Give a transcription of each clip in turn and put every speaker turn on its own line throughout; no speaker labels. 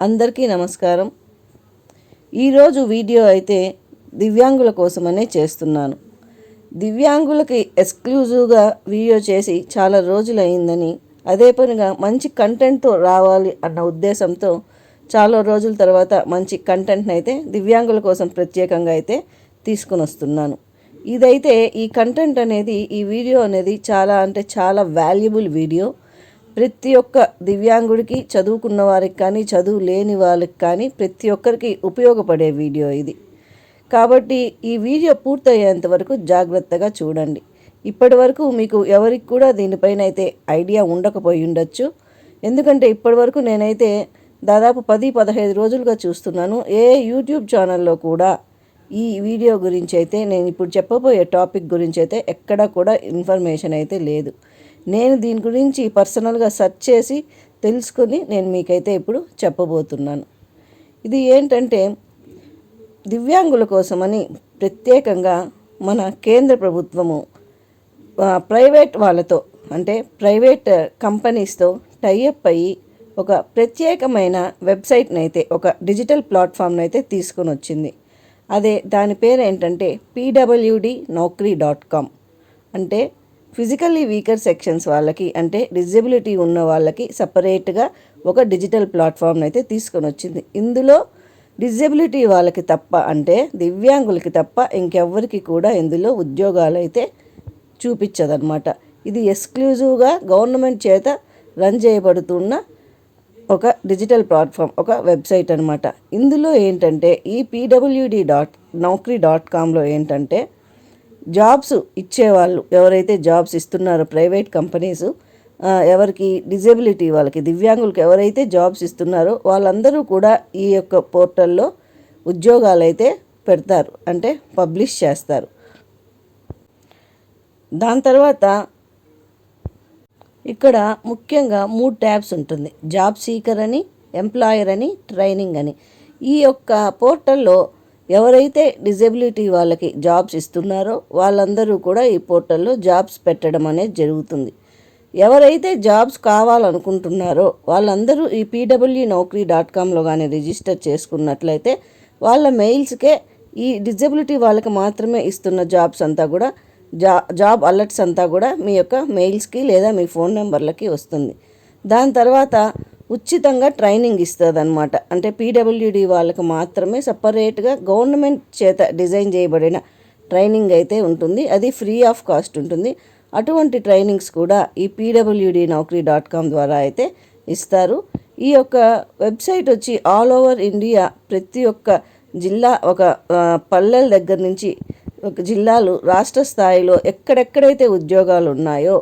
అందరికీ నమస్కారం. ఈరోజు వీడియో అయితే దివ్యాంగుల కోసమనే చేస్తున్నాను. దివ్యాంగులకి ఎక్స్క్లూజివ్గా వీడియో చేసి చాలా రోజులు అయిందని అదే పనిగా మంచి కంటెంట్తో రావాలి అన్న ఉద్దేశంతో చాలా రోజుల తర్వాత మంచి కంటెంట్ని అయితే దివ్యాంగుల కోసం ప్రత్యేకంగా అయితే తీసుకుని వస్తున్నాను ఇదైతే ఈ కంటెంట్ అనేది ఈ వీడియో అనేది చాలా అంటే చాలా వాల్యుబుల్ వీడియో. ప్రతి ఒక్క దివ్యాంగుడికి చదువుకున్న వారికి కానీ చదువు లేని వాళ్ళకి కానీ ప్రతి ఒక్కరికి ఉపయోగపడే వీడియో ఇది. కాబట్టి ఈ వీడియో పూర్తయ్యేంత వరకు జాగ్రత్తగా చూడండి. ఇప్పటి వరకు మీకు ఎవరికి కూడా దీనిపైన అయితే ఐడియా ఉండకపోయి ఉండొచ్చు. ఎందుకంటే ఇప్పటి వరకు నేనైతే దాదాపు పది పదహైదు రోజులుగా చూస్తున్నాను. ఏ యూట్యూబ్ ఛానల్లో కూడా ఈ వీడియో గురించి అయితే నేను ఇప్పుడు చెప్పబోయే టాపిక్ గురించి అయితే ఎక్కడా కూడా ఇన్ఫర్మేషన్ అయితే లేదు. నేను దీని గురించి పర్సనల్గా సెర్చ్ చేసి తెలుసుకొని నేను మీకైతే ఇప్పుడు చెప్పబోతున్నాను. ఇది ఏంటంటే దివ్యాంగుల కోసమని ప్రత్యేకంగా మన కేంద్ర ప్రభుత్వము ప్రైవేట్ వాళ్ళతో అంటే ప్రైవేట్ కంపెనీస్తో టైఅప్ అయ్యి ఒక ప్రత్యేకమైన వెబ్సైట్ని అయితే ఒక డిజిటల్ ప్లాట్ఫామ్ని అయితే తీసుకొని వచ్చింది అదే దాని పేరు ఏంటంటే పీడబ్ల్యూడి నౌకరీ డాట్ కామ్. అంటే ఫిజికల్లీ వీకర్ సెక్షన్స్ వాళ్ళకి అంటే డిజబిలిటీ ఉన్న వాళ్ళకి సపరేట్గా ఒక డిజిటల్ ప్లాట్ఫామ్ని అయితే తీసుకొని వచ్చింది. ఇందులో డిజబిలిటీ వాళ్ళకి తప్ప అంటే దివ్యాంగులకి తప్ప ఇంకెవ్వరికి కూడా ఇందులో ఉద్యోగాలు అయితే చూపించదన్నమాట. ఇది ఎక్స్క్లూజివ్గా గవర్నమెంట్ చేత రన్ చేయబడుతున్న ఒక డిజిటల్ ప్లాట్ఫామ్ ఒక వెబ్సైట్ అనమాట ఇందులో ఏంటంటే ఈ పీడబ్ల్యూడి డాట్ నౌకరీ డాట్ కామ్లో ఏంటంటే జాబ్స్ ఇచ్చేవాళ్ళు ఎవరైతే జాబ్స్ ఇస్తున్నారో ప్రైవేట్ కంపెనీస్ ఎవరికి డిజేబిలిటీ వాళ్ళకి దివ్యాంగులకు ఎవరైతే జాబ్స్ ఇస్తున్నారో వాళ్ళందరూ కూడా ఈ యొక్క పోర్టల్లో ఉద్యోగాలు అయితే పెడతారు అంటే పబ్లిష్ చేస్తారు. దాని తర్వాత ఇక్కడ ముఖ్యంగా మూడు ట్యాబ్స్ ఉంటుంది జాబ్ సీకర్ అని ఎంప్లాయర్ అని ట్రైనింగ్ అని. ఈ యొక్క పోర్టల్లో ఎవరైతే డిజబిలిటీ వాళ్ళకి జాబ్స్ ఇస్తున్నారో వాళ్ళందరూ కూడా ఈ పోర్టల్లో జాబ్స్ పెట్టడం అనేది జరుగుతుంది. ఎవరైతే జాబ్స్ కావాలనుకుంటున్నారో వాళ్ళందరూ ఈ పీడబ్ల్యూ నౌకరీ డాట్ కామ్లో కానీ రిజిస్టర్ చేసుకున్నట్లయితే వాళ్ళ మెయిల్స్కే ఈ డిజబిలిటీ వాళ్ళకి మాత్రమే ఇస్తున్న జాబ్స్ అంతా కూడా జా జాబ్ అలర్ట్స్ అంతా కూడా మీ యొక్క మెయిల్స్కి లేదా మీ ఫోన్ నెంబర్లకి వస్తుంది. దాని తర్వాత ఉచితంగా ట్రైనింగ్ ఇస్తుంది అనమాట అంటే పీడబ్ల్యూడి వాళ్ళకి మాత్రమే సపరేట్గా గవర్నమెంట్ చేత డిజైన్ చేయబడిన ట్రైనింగ్ అయితే ఉంటుంది. అది ఫ్రీ ఆఫ్ కాస్ట్ ఉంటుంది. అటువంటి ట్రైనింగ్స్ కూడా ఈ పీడబ్ల్యూడి నౌకరీ డాట్ కామ్ ద్వారా అయితే ఇస్తారు. ఈ యొక్క వెబ్సైట్ వచ్చి ఆల్ ఓవర్ ఇండియా ప్రతి ఒక్క జిల్లా ఒక పల్లెల దగ్గర నుంచి ఒక జిల్లాలు రాష్ట్ర స్థాయిలో ఎక్కడెక్కడైతే ఉద్యోగాలు ఉన్నాయో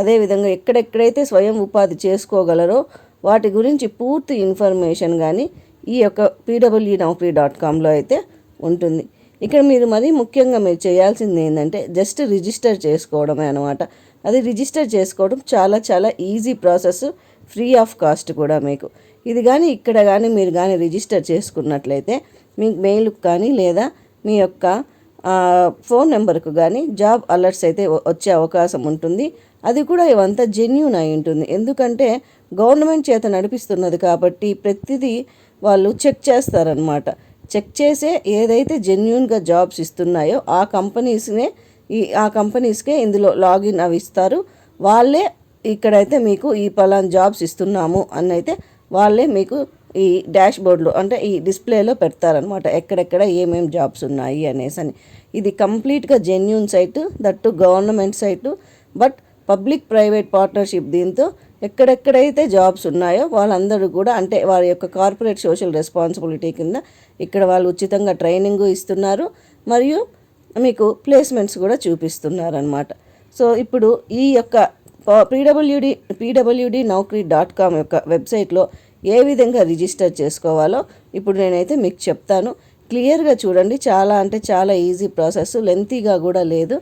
అదేవిధంగా ఎక్కడెక్కడైతే స్వయం ఉపాధి చేసుకోగలరో వాటి గురించి పూర్తి ఇన్ఫర్మేషన్ కానీ ఈ యొక్క పీడబ్ల్యూ నౌకరీ డాట్ కామ్లో అయితే ఉంటుంది ఇక్కడ మీరు మరీ ముఖ్యంగా మీరు చేయాల్సింది ఏంటంటే జస్ట్ రిజిస్టర్ చేసుకోవడమే అనమాట అది రిజిస్టర్ చేసుకోవడం చాలా చాలా easy process free of cost కూడా మీకు ఇది కానీ ఇక్కడ కానీ మీరు కానీ రిజిస్టర్ చేసుకున్నట్లయితే మీ మెయిల్కి కానీ లేదా మీ యొక్క ఫోన్ నెంబర్కు కానీ జాబ్ అలర్ట్స్ అయితే వచ్చే అవకాశం ఉంటుంది. అది కూడా ఇవంతా జెన్యున్ అయి ఉంటుంది. ఎందుకంటే గవర్నమెంట్ చేత నడిపిస్తున్నది కాబట్టి ప్రతిదీ వాళ్ళు చెక్ చేస్తారనమాట చెక్ చేసే ఏదైతే జెన్యున్గా జాబ్స్ ఇస్తున్నాయో ఆ కంపెనీస్నే ఈ ఆ కంపెనీస్కే ఇందులో లాగిన్ అవి ఇస్తారు. వాళ్ళే ఇక్కడైతే మీకు ఈ పలాన్ జాబ్స్ ఇస్తున్నాము అని అయితే వాళ్ళే మీకు ఈ డాష్ బోర్డ్లో అంటే ఈ డిస్ప్లేలో పెడతారనమాట ఎక్కడెక్కడ ఏమేం జాబ్స్ ఉన్నాయి అనేసి అని. ఇది కంప్లీట్గా genuine site that government site but public private partnership దీంతో ఎక్కడెక్కడైతే జాబ్స్ ఉన్నాయో వాళ్ళందరూ కూడా అంటే వారి యొక్క కార్పొరేట్ సోషల్ రెస్పాన్సిబిలిటీ కింద ఇక్కడ వాళ్ళు ఉచితంగా ట్రైనింగ్ ఇస్తున్నారు. మరియు మీకు ప్లేస్మెంట్స్ కూడా చూపిస్తున్నారు అనమాట సో ఇప్పుడు ఈ యొక్క PWD PWD Naukri dot com యొక్క వెబ్సైట్లో ఏ విధంగా రిజిస్టర్ చేసుకోవాలో ఇప్పుడు నేనైతే మీకు చెప్తాను. క్లియర్గా చూడండి. చాలా అంటే చాలా ఈజీ ప్రాసెస్. లెంతీగా కూడా లేదు.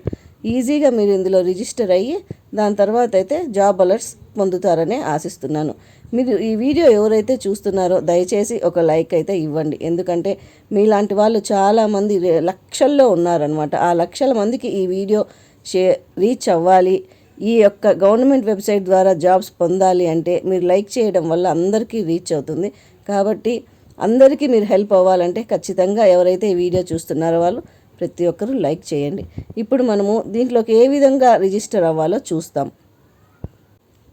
ఈజీగా మీరు ఇందులో రిజిస్టర్ అయ్యి దాని తర్వాత అయితే జాబ్ అలర్ట్స్ పొందుతారని ఆశిస్తున్నాను. మీరు ఈ వీడియో ఎవరైతే చూస్తున్నారో దయచేసి ఒక లైక్ అయితే ఇవ్వండి. ఎందుకంటే మీలాంటి వాళ్ళు చాలామంది లక్షల్లో ఉన్నారనమాట ఆ లక్షల మందికి ఈ వీడియో షే రీచ్ అవ్వాలి. ఈ యొక్క గవర్నమెంట్ వెబ్సైట్ ద్వారా జాబ్స్ పొందాలి అంటే మీరు లైక్ చేయడం వల్ల అందరికీ రీచ్ అవుతుంది. కాబట్టి అందరికీ మీరు హెల్ప్ అవ్వాలంటే ఖచ్చితంగా ఎవరైతే ఈ వీడియో చూస్తున్నారో వాళ్ళు ప్రతి ఒక్కరూ లైక్ చేయండి. ఇప్పుడు మనము దీంట్లోకి ఏ విధంగా రిజిస్టర్ అవ్వాలో చూస్తాం.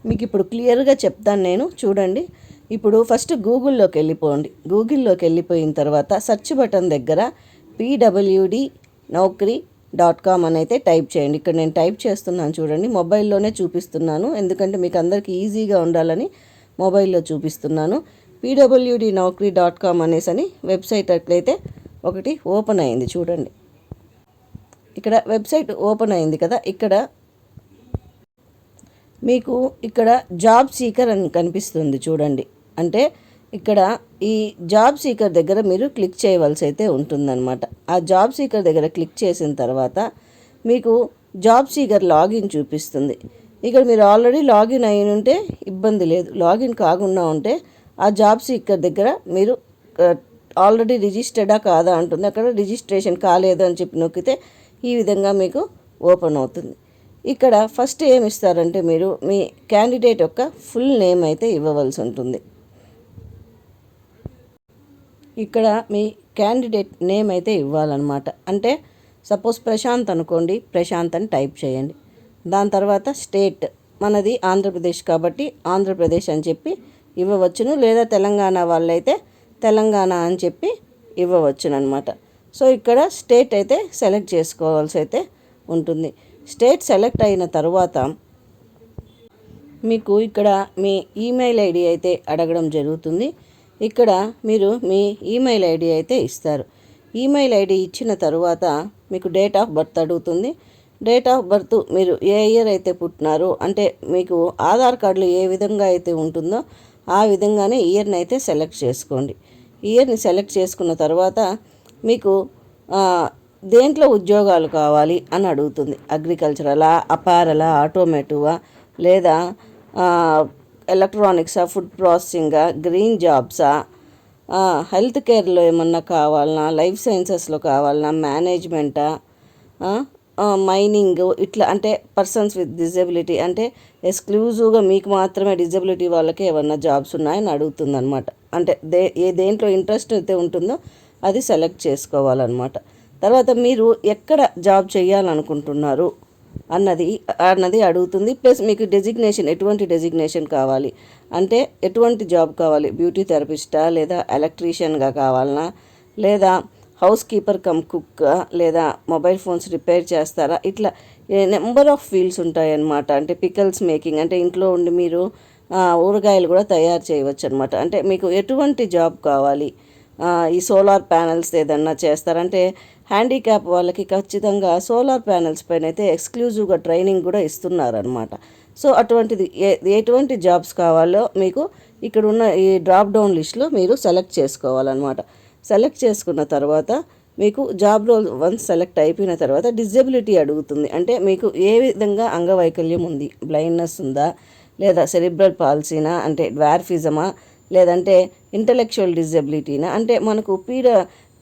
మీకు ఇప్పుడు క్లియర్గా చెప్తాను నేను. చూడండి. ఇప్పుడు ఫస్ట్ గూగుల్లోకి వెళ్ళిపోండి. గూగుల్లోకి వెళ్ళిపోయిన తర్వాత సెర్చ్ బటన్ దగ్గర పీడబ్ల్యూడి నౌకరీ డాట్ కామ్ అని అయితే టైప్ చేయండి. ఇక్కడ నేను టైప్ చేస్తున్నాను చూడండి. మొబైల్లోనే చూపిస్తున్నాను. ఎందుకంటే మీకు అందరికీ ఈజీగా ఉండాలని మొబైల్లో చూపిస్తున్నాను. పీడబ్ల్యూడి నౌకరీ డాట్ కామ్ అనేసి అని వెబ్సైట్ అట్లయితే ఒకటి ఓపెన్ అయింది చూడండి. ఇక్కడ వెబ్సైట్ ఓపెన్ అయింది కదా. ఇక్కడ మీకు ఇక్కడ జాబ్ సీకర్ అని కనిపిస్తుంది చూడండి. అంటే ఇక్కడ ఈ జాబ్ సీకర్ దగ్గర మీరు క్లిక్ చేయవలసి అయితే ఉంటుందన్నమాట. ఆ జాబ్ సీకర్ దగ్గర క్లిక్ చేసిన తర్వాత మీకు జాబ్ సీకర్ లాగిన్ చూపిస్తుంది. ఇక్కడ మీరు ఆల్రెడీ లాగిన్ అయి ఉంటే ఇబ్బంది లేదు. లాగిన్ కాకుండా ఉంటే ఆ జాబ్ సీకర్ దగ్గర మీరు ఆల్రెడీ రిజిస్టర్డా కాదా అంటుంది. అక్కడ రిజిస్ట్రేషన్ కాలేదు అని చెప్పి నొక్కితే ఈ విధంగా మీకు ఓపెన్ అవుతుంది. ఇక్కడ ఫస్ట్ ఏమి ఇస్తారంటే మీరు మీ క్యాండిడేట్ యొక్క ఫుల్ నేమ్ అయితే ఇవ్వవలసి ఉంటుంది. ఇక్కడ మీ క్యాండిడేట్ నేమ్ అయితే ఇవ్వాలన్నమాట. అంటే సపోజ్ ప్రశాంత్ అనుకోండి ప్రశాంత్ అని టైప్ చేయండి. దాని తర్వాత స్టేట్ మనది ఆంధ్రప్రదేశ్ కాబట్టి ఆంధ్రప్రదేశ్ అని చెప్పి ఇవ్వవచ్చును. లేదా తెలంగాణ వాళ్ళైతే తెలంగాణ అని చెప్పి ఇవ్వవచ్చును అనమాట సో ఇక్కడ స్టేట్ అయితే సెలెక్ట్ చేసుకోవాల్సి అయితే ఉంటుంది. స్టేట్ సెలెక్ట్ అయిన తర్వాత మీకు ఇక్కడ మీ ఈమెయిల్ ఐడి అయితే అడగడం జరుగుతుంది. ఇక్కడ మీరు మీ ఈమెయిల్ ఐడి అయితే ఇస్తారు. ఈమెయిల్ ఐడి ఇచ్చిన తర్వాత మీకు డేట్ ఆఫ్ బర్త్ అడుగుతుంది. డేట్ ఆఫ్ బర్త్ మీరు ఏ ఇయర్ అయితే పుట్టినారో అంటే మీకు ఆధార్ కార్డులో ఏ విధంగా అయితే ఉంటుందో ఆ విధంగానే ఇయర్ని అయితే సెలెక్ట్ చేసుకోండి. ఇయర్ని సెలెక్ట్ చేసుకున్న తర్వాత మీకు దేంట్లో ఉద్యోగాలు కావాలి అని అడుగుతుంది. అగ్రికల్చరలా అపారలా ఆటోమేటివా లేదా ఎలక్ట్రానిక్సా ఫుడ్ ప్రాసెసింగా గ్రీన్ జాబ్సా? హెల్త్ కేర్లో ఏమన్నా కావాలన్నా లైఫ్ సైన్సెస్లో కావాలన్నా మేనేజ్మెంటా? మైనింగ్ ఇట్లా అంటే పర్సన్స్ విత్ డిజబిలిటీ అంటే ఎక్స్క్లూజివ్గా మీకు మాత్రమే డిజబిలిటీ వాళ్ళకి ఏమన్నా జాబ్స్ ఉన్నాయని అడుగుతుంది అనమాట అంటే దే ఏ దేంట్లో ఇంట్రెస్ట్ అయితే ఉంటుందో అది సెలెక్ట్ చేసుకోవాలన్నమాట. తర్వాత మీరు ఎక్కడ జాబ్ చేయాలనుకుంటున్నారు? అన్నది అన్నది అడుగుతుంది. ప్లస్ మీకు డెసిగ్నేషన్ ఎటువంటి డెసిగ్నేషన్ కావాలి? అంటే ఎటువంటి జాబ్ కావాలి? బ్యూటీ థెరపిస్టా లేదా ఎలక్ట్రీషియన్గా కావాలనా? లేదా హౌస్ కీపర్ కమ్ కుక్ లేదా మొబైల్ ఫోన్స్ రిపేర్ చేస్తారా? ఇట్లా నెంబర్ ఆఫ్ ఫీల్డ్స్ ఉంటాయన్నమాట. అంటే పికల్స్ మేకింగ్ అంటే ఇంట్లో ఉండి మీరు ఊరగాయలు కూడా తయారు చేయవచ్చు అనమాట అంటే మీకు ఎటువంటి జాబ్ కావాలి? ఈ సోలార్ ప్యానల్స్ ఏదన్నా చేస్తారంటే హ్యాండిక్యాప్ వాళ్ళకి ఖచ్చితంగా సోలార్ ప్యానల్స్ పైన అయితే ఎక్స్క్లూజివ్గా ట్రైనింగ్ కూడా ఇస్తున్నారనమాట సో అటువంటిది ఏ ఎటువంటి జాబ్స్ కావాలో మీకు ఇక్కడ ఉన్న ఈ డ్రాప్ డౌన్ లిస్ట్లో మీరు సెలెక్ట్ చేసుకోవాలన్నమాట. సెలెక్ట్ చేసుకున్న తర్వాత మీకు జాబ్ రోల్ వన్స్ సెలెక్ట్ అయిపోయిన తర్వాత డిజబిలిటీ అడుగుతుంది. అంటే మీకు ఏ విధంగా అంగవైకల్యం ఉంది? బ్లైండ్నెస్ ఉందా? లేదా సెరిబ్రల్ పాలసీనా? అంటే డ్వార్ఫిజమా లేదంటే ఇంటలెక్చువల్ డిజబిలిటీనా? అంటే మనకు పీడ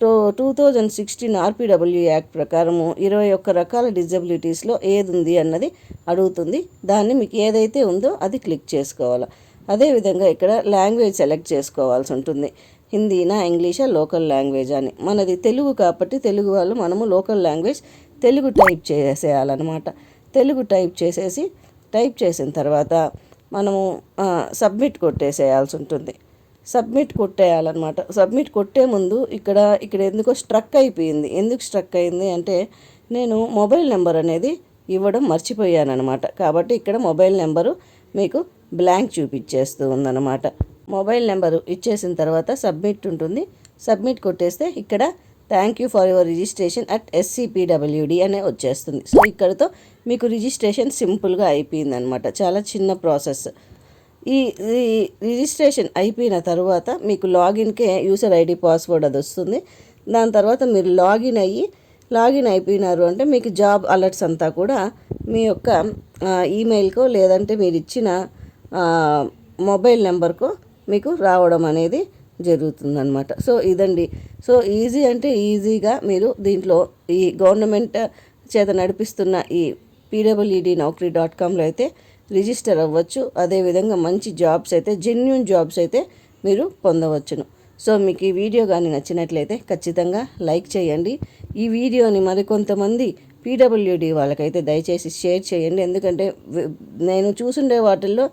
two two thousand sixteen RPW act ప్రకారము ఇరవై ఒక్క రకాల డిజబిలిటీస్లో ఏది ఉంది అన్నది అడుగుతుంది. దాన్ని మీకు ఏదైతే ఉందో అది క్లిక్ చేసుకోవాలి. అదేవిధంగా ఇక్కడ లాంగ్వేజ్ సెలెక్ట్ చేసుకోవాల్సి ఉంటుంది. హిందీనా ఇంగ్లీషా లోకల్ లాంగ్వేజ్ అని. మనది తెలుగు కాబట్టి తెలుగు వాళ్ళు మనము లోకల్ లాంగ్వేజ్ తెలుగు టైప్ చేసేయాలన్నమాట. తెలుగు టైప్ చేసేసి టైప్ చేసిన తర్వాత మనము సబ్మిట్ కొట్టేసేయాల్సి ఉంటుంది. సబ్మిట్ కొట్టేయాలన్నమాట. సబ్మిట్ కొట్టే ముందు ఇక్కడ ఇక్కడ ఎందుకో స్ట్రక్ అయిపోయింది. ఎందుకు స్ట్రక్ అయింది అంటే నేను మొబైల్ నెంబర్ అనేది ఇవ్వడం మర్చిపోయానమాట కాబట్టి ఇక్కడ మొబైల్ నెంబరు మీకు బ్లాంక్ చూపించేస్తూ ఉందన్నమాట. మొబైల్ నెంబరు ఇచ్చేసిన తర్వాత సబ్మిట్ ఉంటుంది. సబ్మిట్ కొట్టేస్తే ఇక్కడ thank you for your registration at SCPWD అనే వచ్చేస్తుంది. సో ఇక్కడతో మీకు రిజిస్ట్రేషన్ సింపుల్గా అయిపోయింది అనమాట చాలా చిన్న ప్రాసెస్. ఈ రిజిస్ట్రేషన్ అయిపోయిన తర్వాత మీకు లాగిన్కే యూసర్ ఐడి పాస్వర్డ్ అది వస్తుంది. దాని తర్వాత మీరు లాగిన్ అయ్యి లాగిన్ అయిపోయినారు అంటే మీకు జాబ్ అలర్ట్స్ అంతా కూడా మీ యొక్క ఈమెయిల్కో లేదంటే మీరు ఇచ్చిన మొబైల్ నెంబర్కో మీకు రావడం అనేది జరుగుతుందనమాట సో ఇదండి. సో ఈజీ అంటే ఈజీగా మీరు దీంట్లో ఈ గవర్నమెంట్ చేత నడిపిస్తున్న ఈ పీడబ్ల్యూడి నౌకరీ డాట్ కామ్లో అయితే రిజిస్టర్ అవ్వచ్చు. అదేవిధంగా మంచి జాబ్స్ అయితే జెన్యున్ జాబ్స్ అయితే మీరు పొందవచ్చును. సో మీకు ఈ వీడియో కానీ నచ్చినట్లయితే ఖచ్చితంగా లైక్ చేయండి. ఈ వీడియోని మరికొంతమంది పీడబ్ల్యూడి వాళ్ళకైతే దయచేసి షేర్ చేయండి. ఎందుకంటే నేను చూసుండే వాటిల్లో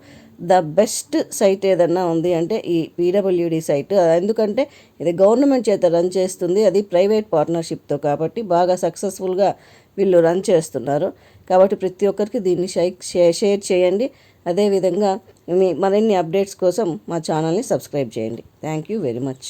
ద బెస్ట్ సైట్ ఏదన్నా ఉంది అంటే ఈ పీడబ్ల్యూడి సైట్. ఎందుకంటే ఇది గవర్నమెంట్ చేత రన్ చేస్తుంది. అది ప్రైవేట్ పార్ట్నర్షిప్తో కాబట్టి బాగా సక్సెస్ఫుల్గా వీళ్ళు రన్ చేస్తున్నారు. కాబట్టి ప్రతి ఒక్కరికి దీన్ని షేర్ షేర్ చేయండి. అదేవిధంగా మీ మరిన్ని అప్డేట్స్ కోసం మా ఛానల్ని సబ్స్క్రైబ్ చేయండి. Thank you very much.